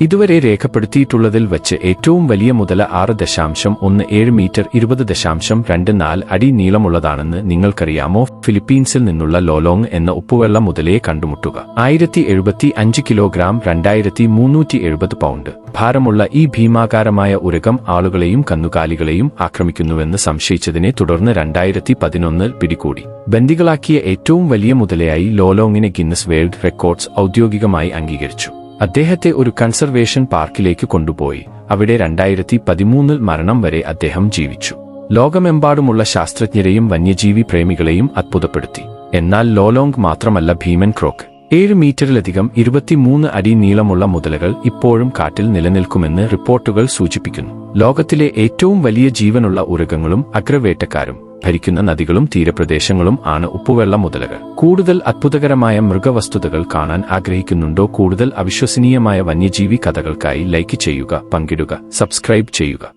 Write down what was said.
ഇതുവരെ രേഖപ്പെടുത്തിയിട്ടുള്ളതിൽ വച്ച് ഏറ്റവും വലിയ മുതല ആറ് ദശാംശം ഒന്ന് ഏഴ് മീറ്റർ ഇരുപത് ദശാംശം രണ്ട് നാല് അടി നീളമുള്ളതാണെന്ന് നിങ്ങൾക്കറിയാമോ? ഫിലിപ്പീൻസിൽ നിന്നുള്ള ലോലോങ് എന്ന ഉപ്പുവെള്ള മുതലയെ കണ്ടുമുട്ടുക. ആയിരത്തി എഴുപത്തി അഞ്ച് കിലോഗ്രാം രണ്ടായിരത്തി മുന്നൂറ്റി എഴുപത് പൗണ്ട്. ഭാരമുള്ള ഈ ഭീമാകാരമായ ഉരകം ആളുകളെയും കന്നുകാലികളെയും ആക്രമിക്കുന്നുവെന്ന് സംശയിച്ചതിനെ തുടർന്ന് രണ്ടായിരത്തി പതിനൊന്നിൽ പിടികൂടി. ബന്ദികളാക്കിയ ഏറ്റവും വലിയ മുതലയായി ലോലോങ്ങിനെ ഗിന്നസ് വേൾഡ് റെക്കോർഡ്സ് ഔദ്യോഗികമായി അംഗീകരിച്ചു. അദ്ദേഹത്തെ ഒരു കൺസർവേഷൻ പാർക്കിലേക്ക് കൊണ്ടുപോയി. അവിടെ രണ്ടായിരത്തി പതിമൂന്നിൽ മരണം വരെ അദ്ദേഹം ജീവിച്ചു. ലോകമെമ്പാടുമുള്ള ശാസ്ത്രജ്ഞരെയും വന്യജീവി പ്രേമികളെയും അത്ഭുതപ്പെടുത്തി. എന്നാൽ ലോലോങ് മാത്രമല്ല ഭീമൻ ക്രോക്ക്. ഏഴ് മീറ്ററിലധികം ഇരുപത്തിമൂന്ന് അടി നീളമുള്ള മുതലകൾ ഇപ്പോഴും കാട്ടിൽ നിലനിൽക്കുമെന്ന് റിപ്പോർട്ടുകൾ സൂചിപ്പിക്കുന്നു. ലോകത്തിലെ ഏറ്റവും വലിയ ജീവനുള്ള ഉരകങ്ങളും അഗ്രവേട്ടക്കാരും ഭരിക്കുന്ന നദികളും തീരപ്രദേശങ്ങളും ആണ് ഉപ്പുവെള്ള മുതലകൾ. കൂടുതൽ അത്ഭുതകരമായ മൃഗവസ്തുതകൾ കാണാൻ ആഗ്രഹിക്കുന്നുണ്ടോ? കൂടുതൽ അവിശ്വസനീയമായ വന്യജീവി കഥകൾക്കായി ലൈക്ക് ചെയ്യുക പങ്കിടുക സബ്സ്ക്രൈബ് ചെയ്യുക.